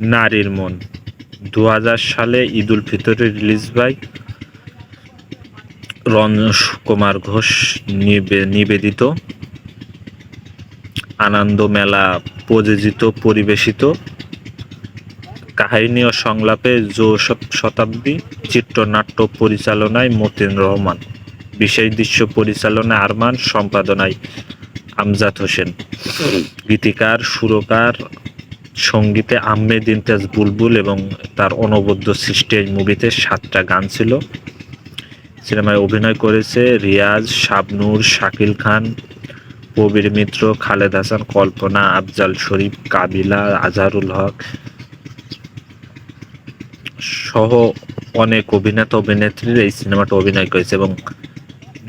নারীর মন। দু হাজার সালে ঈদ উল ফিতরে রিলিজ বাই রঞ্জস কুমার ঘোষ নিবে- নিবেদিত। আনন্দ মেলা প্রযোজিত, পরিবেশিত। কাহিনী ও সংলাপে যৌশব শতাব্দী চিত্রনাট্য পরিচালনায় মতিন রহমান। বিশেষ দৃশ্য পরিচালনায় আরমান, সম্পাদনায় আমজাদ হোসেন। গীতিকার, সুরকার সঙ্গীতে আহমেদ ইমতিয়াজ বুলবুল এবং তার অনবদ্য সৃষ্টি এই মুভিতে সাতটা গান ছিল। সিনেমায় অভিনয় করেছে রিয়াজ, শাবনূর, শাকিল খান কবির মিত্র, খালেদ হাসান, কল্পনা, আফজাল শরীফ, কাবিলা, আজহারুল হক সহ অনেক অভিনেতা, অভিনেত্রীর এই সিনেমাটা অভিনয় করেছে এবং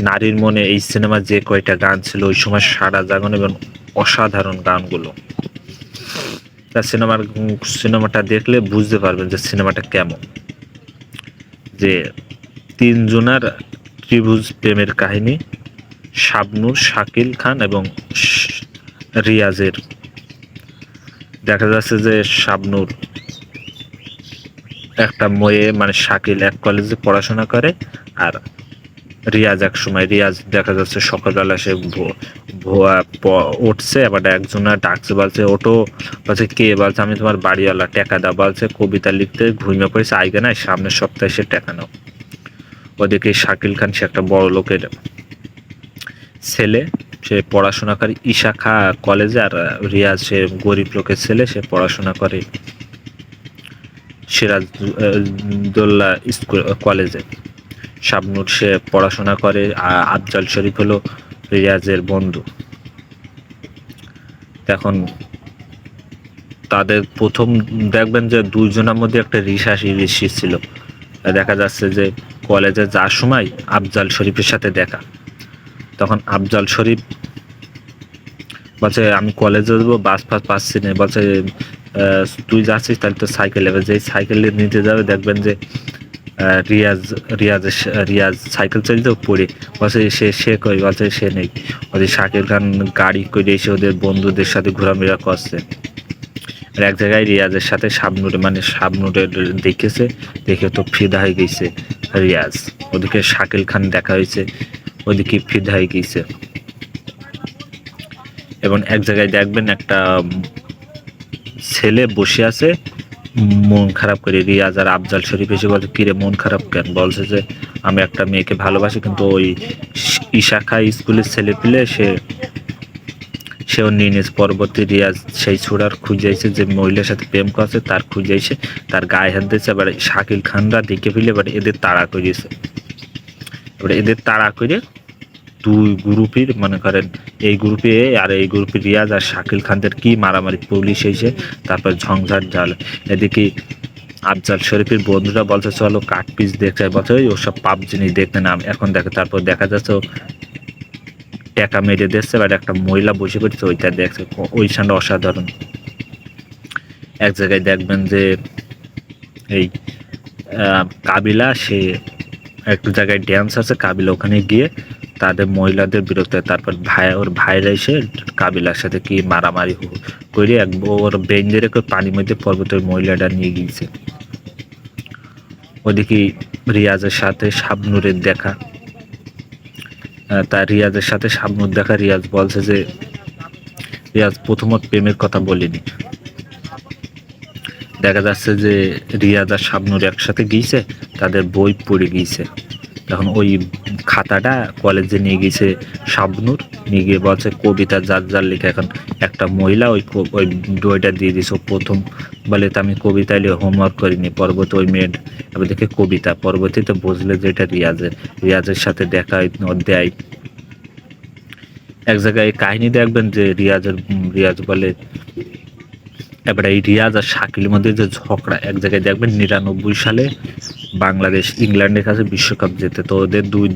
নারীর মনে এই সিনেমা যে কয়টা গান ছিল, ওই সময় সারা জাগন এবং অসাধারণ গানগুলো। তা সিনেমার সিনেমাটা দেখলে বুঝতে পারবেন যে সিনেমাটা কেমন। যে তিনজনার ত্রিভুজ প্রেমের কাহিনী, শাবনূর, শাকিল খান এবং রিয়াজের। দেখা যাচ্ছে যে শাবনূর একটা ময়ে মানে শাকিল এক কলেজে পড়াশোনা করে আর রিয়াজ এক সময়, রিয়াজ দেখা যাচ্ছে সকালবেলা সে ভুয়া উঠছে, আবার একজনা ডাকছে, বলছে ওটো বলছে, কে? বলছে, আমি তোমার বাড়িওয়ালা। টাকা দাও, বলছে, কবিতা লিখতে ঘুমিয়ে পড়েছে। আইগে না সামনের সপ্তাহে সে টাকা নাও। ওদিকে শাকিল খান, সে একটা বড় লোকের ছেলে, সে পড়াশোনা করে ইশাখা কলেজে, আর রিয়াজ সে গরিব লোকের ছেলে, সে পড়াশোনা করে সিরাজদোল্লা স্কুল, কলেজে। শাবনুর সে পড়াশোনা করে আফজাল শরীফ হলো রিয়াজের বন্ধু। এখন তাদের প্রথম, দেখবেন যে দুইজনের মধ্যে একটা রিসাসি রিসি ছিল। দেখা যাচ্ছে যে কলেজে যাওয়ার সময় আফজাল শরীফের সাথে দেখা। তখন আফজাল শরীফ বলছে, আমি কলেজে যাব, বাস ফাস পাচ্ছি না। বলছে তুই যাচ্ছিস তাহলে তো সাইকেল যেই সাইকেল নিতে যাবে, দেখবেন যে রিয়াজ রিয়াজ রিয়াজ সাইকেল চালিয়ে পড়ে। বলছে সে সে কই? বলছে সে নেই। ওদের শাকির খান গাড়ি করে এসে ওদের বন্ধুদের সাথে ঘোরাফেরা করছে। আর এক জায়গায় রিয়াজের সাথে শাবনুরে মানে শাবনুরের দেখেছে, দেখে তো ফিদা হয়ে গেছে রিয়াজ। ওদিকে শাকিল খান দেখা হয়েছে, ওদিকে ফিদা হয়ে গেছে। এবং এক জায়গায় দেখবেন একটা ছেলে বসে আছে মন খারাপ করে রিয়াজ আর আফজাল শরীফ এসে বলছে কিরে, মন খারাপ কেন? বলছে যে, আমি একটা মেয়েকে ভালোবাসি, কিন্তু ওই ইশাখা স্কুলের ছেলে পেলে সে, সেও নিয়েছে পরবর্তী রিয়াজ সেই ছোড়ার খুঁজাইছে যে মহিলার সাথে প্রেম করছে, তার খুঁজাইছে তার গায়ে হাত দিয়েছে, এবার শাকিল খানরা দেখে ফেলে, এবার এদের তাড়া করিয়েছে। এবার এদের তাড়া করে দুই গ্রুপের, মনে করেন এই গ্রুপে আর এই গ্রুপে রিয়াজ আর শাকিল খানদের কি মারামারি পুলিশ এসে তারপর ঝংঝাট জাল এদিকে আফজাল শরীফের বন্ধুরা বলছে, চলো কাঠ পিস দেখতে বলছে ওসব পাপ জিনিস দেখতে নাম। এখন দেখে, তারপর দেখা যাচ্ছে টাকা মেরে দিচ্ছে, এবার একটা মহিলা বসে পড়ছে, ওইটা দেখছে। ওই সানটা অসাধারণ। এক জায়গায় দেখবেন যে এই কাবিলা, সে একটা জায়গায় ড্যান্স আছে, কাবিলা ওখানে গিয়ে তাদের মহিলাদের বিরক্ত তারপর ভাই, ওর ভাইরা এসে কাবিলার সাথে কি মারামারি করে এক ওর বেঞ্জে রেখে পানির মধ্যে পর্বতের মহিলাটা নিয়ে গিয়েছে। ওদিকে রিয়াজের সাথে শাবনুরের দেখা। তার রিয়াজের সাথে শাবনুর দেখা, রিয়াজ বলছে যে, রিয়াজ প্রথমত প্রেমের কথা বলিনি। দেখা যাচ্ছে যে রিয়াজ আর শাবনুর একসাথে গিয়েছে, তাদের বই পড়ে গিয়েছে। তখন ওই খাতাটা কলেজে নিয়ে গিয়েছে শাবনুর। নিয়ে গিয়ে বলছে, কবিতা যার যার লেখা এখন একটা মহিলা ওই ওই বইটা দিয়ে দিয়েছে প্রথম। বলে, তো আমি কবিতা হোমওয়ার্ক করিনি, পরবর্তী ওই মেয়ের এবার দেখে কবিতা, পরবর্তীতে বুঝলে যে এটা রিয়াজের রিয়াজের সাথে দেখা দেয় এক জায়গায় কাহিনী দেখবেন যে রিয়াজের রিয়াজ বলে, এবার এই রিয়াজ আর শাকিলের মধ্যে যে ঝগড়া, এক জায়গায় দেখবেন নিরানব্বই সালে বাংলাদেশ, ইংল্যান্ডের কাছে বিশ্বকাপ জেতে তো ওদের দুই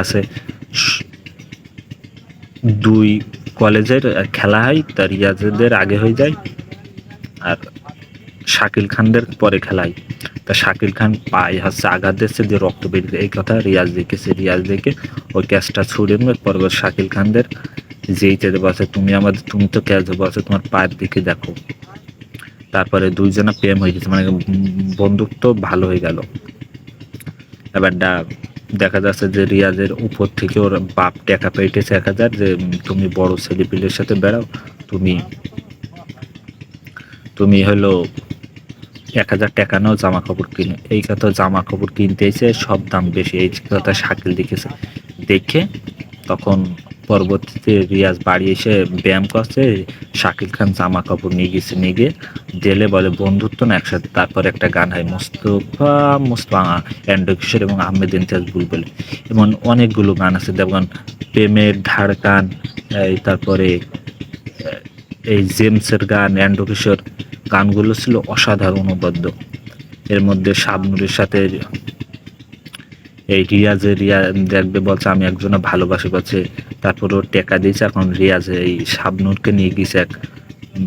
আছে, দুই কলেজের খেলা হয়, তা রিয়াজদের আগে হয়ে যায় আর শাকিল খানদের পরে খেলায় তা শাকিল খান পায়ে হচ্ছে আঘাত দিচ্ছে যে রক্ত বেরিয়ে এই কথা রিয়াজ দেখেছে, রিয়াজ দেখে ওই ক্যাচটা ছুড়ে নেবে পরবর শাকিল খানদের, যেই চেয়ে বলছে তুমি আমাদের, তুমি তো ক্যাচ বলছে তোমার পায়ের দিকে দেখো। তারপরে দুইজনা প্রেম হয়ে গেছে মানে বন্ধুত্ব ভালো হয়ে গেল। ডা- দেখা যাচ্ছে যে রিয়াজের উপর থেকে ওর বাপ টাকা পেটেছে এক হাজার যে তুমি বড় ছেলেপিলের সাথে বেড়াও, তুমি তুমি হলো এক হাজার টাকা নাও জামা কাপড় কিনে। এই কথা জামা কাপড় কিনতে এসে সব দাম বেশি, এই কথা শাকিল দেখেছে। দেখে তখন পরবর্তীতে রিয়াজ বাড়ি এসে ব্যায়াম করছে, শাকিল খান জামা কাপড় নিয়ে গেছে, নিয়ে গিয়ে জেলে বলে বন্ধুত্ব না, একসাথে তারপর একটা গান হয়, মুস্তফা মুস্তফা, অ্যান্ড্রু কিশোর এবং আহমেদ ইমতিয়াজ বুলবুল। এমন অনেকগুলো গান আছে, যেমন প্রেমের ধারকান এই তারপরে, এই জেমসের গান, অ্যান্ড্রু কিশোর। গানগুলো ছিল অসাধারণ, অনুবদ্ধ। এর মধ্যে শাবনুরের সাথে এই রিয়াজের রিয়া দেখবে বলছে, আমি একজনে ভালোবাসি। বলছে, তারপর ওর টেকা দিয়েছে, এখন রিয়াজ এই শাবনুরকে নিয়ে গেছে এক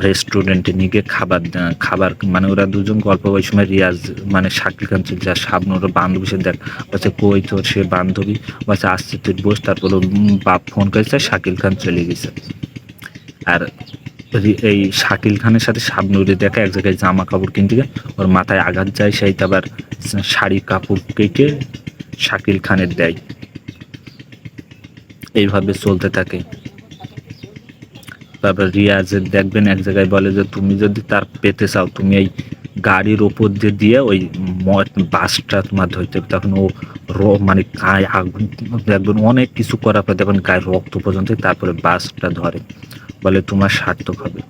রেস্টুরেন্টে নিয়ে গিয়ে খাবার খাবার মানে ওরা দুজন গল্প ওই সময় রিয়াজ মানে শাকিল খান চলছে আর শাবনুর বান্ধবী সে দেখ, বলছে, কই তোর সে বান্ধবী? বলছে, আসছে, তুই বস। তারপর বাপ ফোন করেছে, শাকিল খান চলে গেছে। আর এই শাকিল খানের সাথে শাবনুরে দেখা এক জায়গায় জামা কাপড় কিনতে ওর মাথায় আঘাত যায়, সেই তো আবার শাড়ি কাপড় কেটে শাকিল খানের দেয়। এইভাবে চলতে থাকে। তারপর রিয়াজের দেখবেন এক জায়গায় বলে যে, তুমি যদি তার পেতে চাও, তুমি এই গাড়ির ওপর দিয়ে দিয়ে ওই বাসটা তোমার ধরতে হবে। তখন ও র- মানে গায়ে আগুন, দেখবেন অনেক কিছু করার পর দেখবেন গায়ে রক্ত পর্যন্ত তারপরে বাসটা ধরে। বলে, তোমার সার্থক হবে।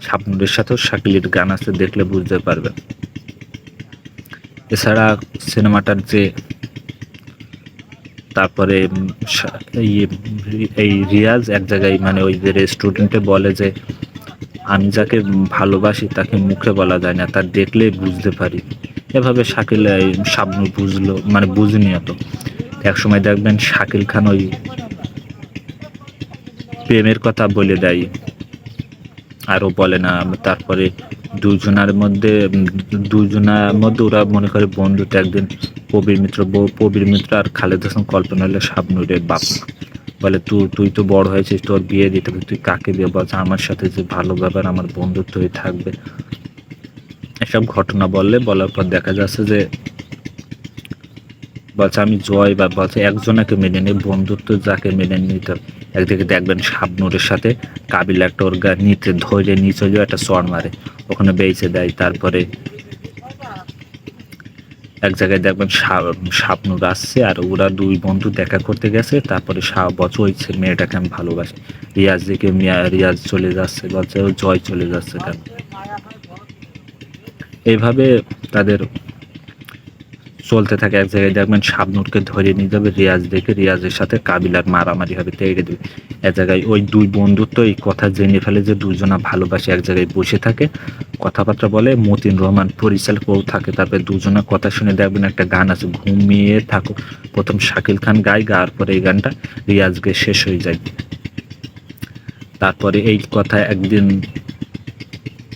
শাবনুরের সাথেও শাকিলের গান আছে, দেখলে বুঝতে পারবেন। এছাড়া সিনেমাটার যে তারপরে এই রিয়াজ এক জায়গায় মানে ওই যে রেস্টুরেন্টে বলে যে, আমি যাকে ভালোবাসি তাকে মুখে বলা যায় না, তার দেখলেই বুঝতে পারি। এভাবে শাকিল শাবনু বুঝলো মানে বুঝিনি অত এক সময় দেখবেন শাকিল খান ওই প্রেমের কথা বলে দেয়। আরও বলে না, তারপরে দুজনার মধ্যে দুজনার মধ্যে ওরা মনে করে বন্ধুতে একদিন প্রবীর মিত্র প্রবীর মিত্র আর খালেদ হাসান কল্পনা হলে শাবনুরের বাপ। বলে তুই তুই তো বড় হয়েছিস, তোর বিয়ে দিতে হবে তুই কাকে বিয়ে বলছে? আমার সাথে যে ভালো ব্যাপার, আমার বন্ধুত্ব হয়ে থাকবে। এসব ঘটনা বললে, বলার পর দেখা যাচ্ছে যে বলছে, আমি জয় বা বলছে, একজনকে মেনে নিই বন্ধুত্ব যাকে মেনে নিতে। একদিকে দেখবেন শাবনুরের সাথে কাবিল একটা ওর গা নিতে ধরে নিচে যে একটা চড় মারে, ওখানে বেঁচে দেয়, তারপরে এক জায়গায় দেখবেন শাবনুর আসছে আর ওরা দুই বন্ধু দেখা করতে গেছে, তারপরে বছর মেয়েটাকে আমি ভালোবাসি রিয়াজ দিকে রিয়াজ চলে যাচ্ছে, বলছে জয় চলে যাচ্ছে কেন এইভাবে তাদের চলতে থাকে, এক জায়গায় দেখবেন শাবনুরকে ধরে নিয়ে যাবে রিয়াজ দেখে রিয়াজের সাথে কাবিলার মারামারি হবে, তেড়ে দেবে। এক জায়গায় ওই দুই বন্ধু তো এই কথা জেনে ফেলে যে দুজনা ভালোবাসে, এক জায়গায় বসে থাকে, কথাবার্তা বলে, মতিন রহমান পরিচালক ও থাকে, তারপরে দুজনের কথা শুনে দেখবেন একটা গান আছে, ঘুমিয়ে থাকো। প্রথম শাকিল খান গায়, গাওয়ার পরে এই গানটা রিয়াজকে শেষ হয়ে যায়। তারপরে এই কথা একদিন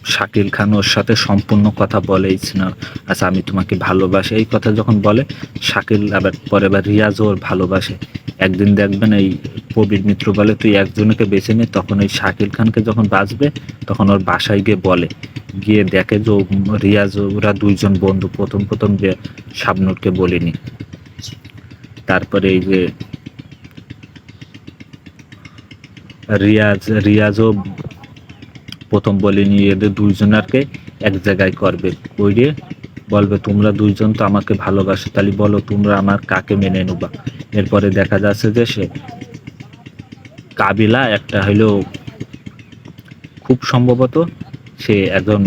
শাকিল খান ওর সাথে সম্পূর্ণ কথা বলেই না আচ্ছা আমি তোমাকে ভালোবাসি। এই কথা যখন বলে, শাকিল আবার পরে আবার রিয়াজ ওর ভালোবাসে। একদিন দেখবেন এই প্রবীর মিত্র বলে, তুই একজনকে বেছে নে। তখন ওই শাকিল খানকে যখন বাঁচবে, তখন ওর বাসায় গিয়ে বলে। গিয়ে দেখে যে রিয়াজ, ওরা দুইজন বন্ধু, প্রথম প্রথম যে শাবনুরকে বলিনি। তারপরে এই যে রিয়াজ, রিয়াজও প্রথম বলে নিয়ে এদের দুইজনারকে এক জায়গায় করবে। কইরে বলবে, তোমরা দুইজন তো আমাকে ভালোবাসো, তাহলে বলো তোমরা আমার কাকে মেনে নেবা? এরপরে দেখা যাচ্ছে যে সে কাবিলা একটা হইলেও খুব সম্ভবত সে একজন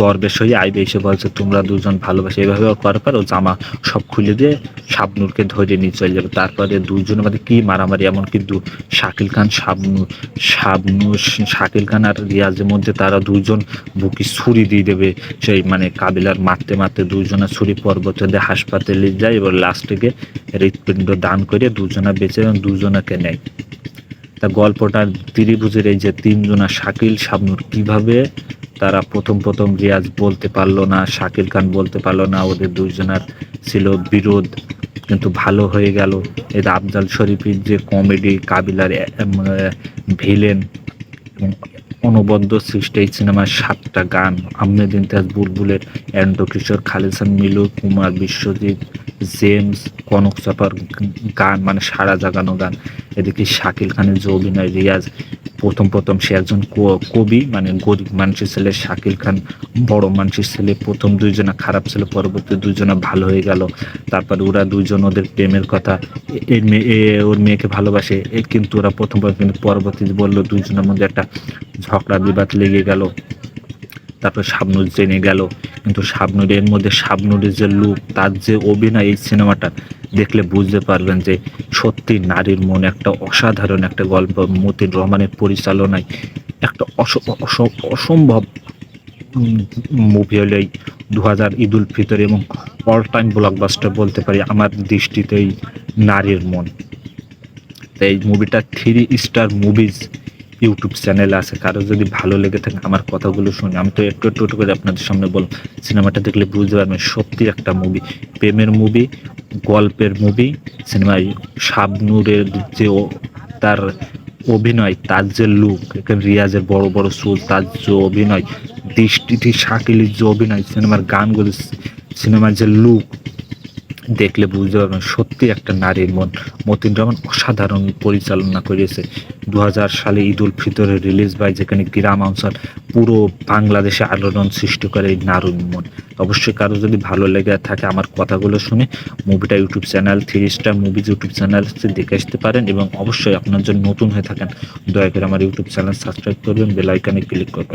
দরবেশ হয়ে আইবে এসে বলছে, তোমরা দুজন ভালোবাসে এইভাবে ওর করার পর ও জামা সব খুলে দিয়ে শাবনুরকে ধরে নিয়ে চলে যাবে। তারপরে দুজনের মধ্যে কি মারামারি, এমনকি দু শাকিল খান শাবনুর শাবনুর শাকিল খান আর রিয়াজের মধ্যে তারা দুজন বুকি ছুরি দিয়ে দেবে। সেই মানে কাবিলার মারতে মারতে দুজনা ছুরি পর্বত দিয়ে হাসপাতালে যায়, এবার লাস্টে গিয়ে হৃৎপিণ্ড দান করে দুজনা বেঁচে দুজনাকে নেয়। তা গল্পটা ত্রিভুজের এই যে তিনজনা শাকিল, শাবনুর কীভাবে তারা প্রথম প্রথম রিয়াজ বলতে পারল না, শাকিল খান বলতে পারল না, ওদের দুজনার ছিল বিরোধ, কিন্তু ভালো হয়ে গেল। এটা আফজাল শরীফের যে কমেডি কাবিলার ভিলেন অনবদ্য সৃষ্টি এই সিনেমার সাতটা গান। আহমেদ ইমতিয়াজ বুলবুলের অ্যান্ড্রো কিশোর খালিসান মিলু কুমার, বিশ্বজিৎ, জেমস, কনক চাপার গান মানে সারা জাগানো গান। এদিকে শাকিল খানের যে অভিনয়, রিয়াজ, প্রথম প্রথম সে একজন কবি মানে গরিব মানুষের ছেলে শাকিল খান, বড় মানুষের ছেলে। প্রথম দুইজনা খারাপ ছিল, পরবর্তী দুইজনা ভালো হয়ে গেল। তারপর ওরা দুইজন ওদের প্রেমের কথা, এর মেয়ে ওর মেয়েকে ভালোবাসে। কিন্তু ওরা প্রথম কিন্তু পরবর্তীতে বলল, দুইজনের মধ্যে একটা ঝগড়া বিবাদ লেগে গেল। তারপর শাবনুর জেনে গেল। কিন্তু শাবনুরের মধ্যে শাবনুরের যে লুক তার যে অভিনয় এই সিনেমাটা, দেখলে বুঝতে পারবেন যে সত্যি নারীর মন একটা অসাধারণ একটা গল্প। মতিন রহমানের পরিচালনায় একটা অস- অস- অসম্ভব মুভি হলো দু হাজার ঈদুল ফিতর এবং অল টাইম ব্লকবাস্টার বলতে পারি আমার দৃষ্টিতেই নারীর মন। এই মুভিটা three star movies YouTube channel আছে, কারও যদি ভালো লেগে থাকে আমার কথাগুলো শুনে, আমি তো একটু একটু একটু করে আপনাদের সামনে বললাম, সিনেমাটা দেখলে বুঝতে পারবেন সত্যি একটা মুভি প্রেমের মুভি গল্পের মুভি সিনেমায় শাবনুরের যে তার অভিনয়, তার যে লুক এখানে রিয়াজের বড় বড় সুর, তার যে অভিনয় দৃষ্টিটি শাকিলের যে অভিনয়, সিনেমার গানগুলো, সিনেমার যে লুক দেখলে বুঝতে পারবেন সত্যি একটা নারীর মন। মতিন রহমান অসাধারণ পরিচালনা করেছে। দু হাজার সালে ঈদ উল ফিতরে রিলিজ বাই যেখানে গ্রাম অঞ্চল পুরো বাংলাদেশে আলোড়ন সৃষ্টি করে এই নারীর মন। অবশ্যই কারও যদি ভালো লেগে থাকে আমার কথাগুলো শুনে মুভিটা YouTube channel three star movies YouTube channel দেখে আসতে পারেন এবং অবশ্যই আপনার জন্য নতুন হয়ে থাকেন, দয়া করে আমার ইউটিউব চ্যানেল সাবস্ক্রাইব করবেন বেল আইকনে ক্লিক করবেন।